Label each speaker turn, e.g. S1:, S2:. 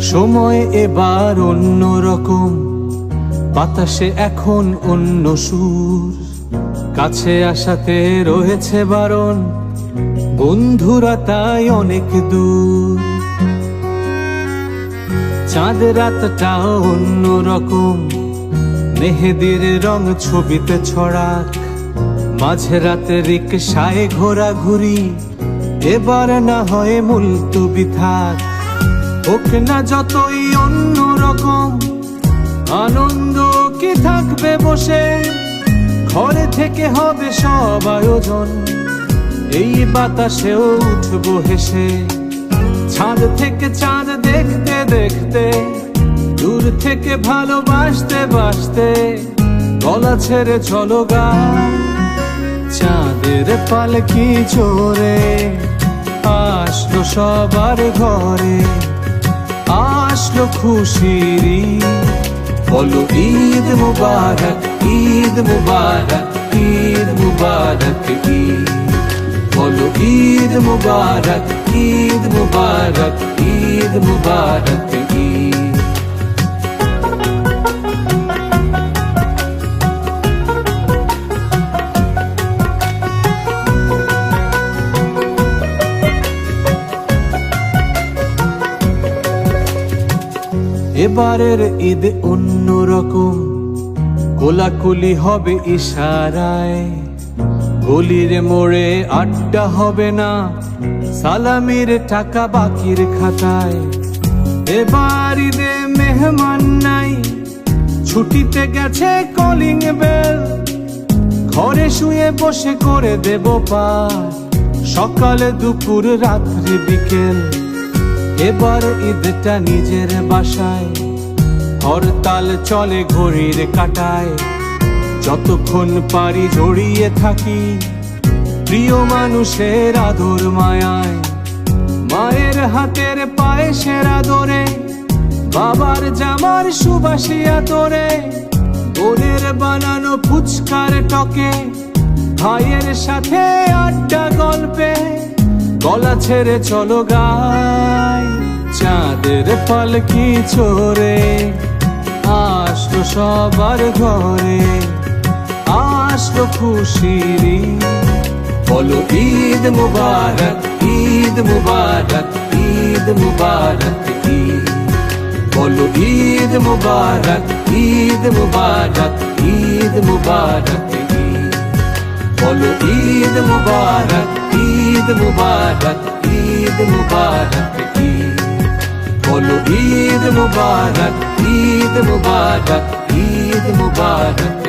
S1: সময় এবার অন্য রকম। বাতাসে এখন অন্য সুর। কাছে আসাতে রয়েছে বারণ। বন্ধুরা তাই অনেক দূর। চাঁদ রাতটাও অন্য রকম। মেহেদির রং ছবিতে ছড়াক। মাঝে রাতে রিকশায় ঘোরাঘুরি, এবার না হয় মুলতুবি থাক। হোক না যতই অন্য রকম, আনন্দ কি থাকবে বসে? ঘরে থেকে হবে সব আয়োজন, এই বাতাসেও উঠবো হেসে। ছাদ থেকে চাঁদ দেখতে দেখতে, দূর থেকে ভালোবাসতে বাসতে, গলা ছেড়ে চলো গা। চাঁদের পালকি চোরে আসলো সবার ঘরে, আসলো খুশিরি বলো ঈদ মুবারক ঈদ মুবারক ঈদ মুবারক ঈদ। বলো ঈদ মুবারক ঈদ মুবারক ঈদ মুবারক এবারের ঈদ অন্য রকম কোলাকুলি হবে ইশারায়। গলির মোড়ে আড্ডা হবে না। সালামির টাকা বাকির খাতায়। এবার ঈদে মেহমান নাই। ছুটিতে গেছে কলিং বেল ঘরে শুয়ে বসে করে দেব পার সকালে, দুপুর, রাত্রি, বিকেল। এবার ঈদটা নিজের বাসায়। হরতাল চলে ঘড়ির কাটায়। যতক্ষণ পারি জড়িয়ে থাকি প্রিয় মানুষের আদর মায়ায়। মায়ের হাতের পায়ে পায়েসের আদরে বাবার জামার সুবাসিয়া তোরে বোনের বানানো ফুচকার টকে, ভাইয়ের সাথে আড্ডা গল্পে, গলা ছেড়ে চলো গাই চাঁদের পালকি চোরে? আসলো সবার ঘরে, আসলো খুশিরি বলো ঈদ মুবারক ঈদ মুবারক ঈদ মুবারক বলো ঈদ মুবারক ঈদ মুবারক ঈদ মুবারক বলো ঈদ মুবারক ঈদ মুবারক ঈদ মুবারক ঈদ মুবারক ঈদ মুবারক ঈদ মুবারক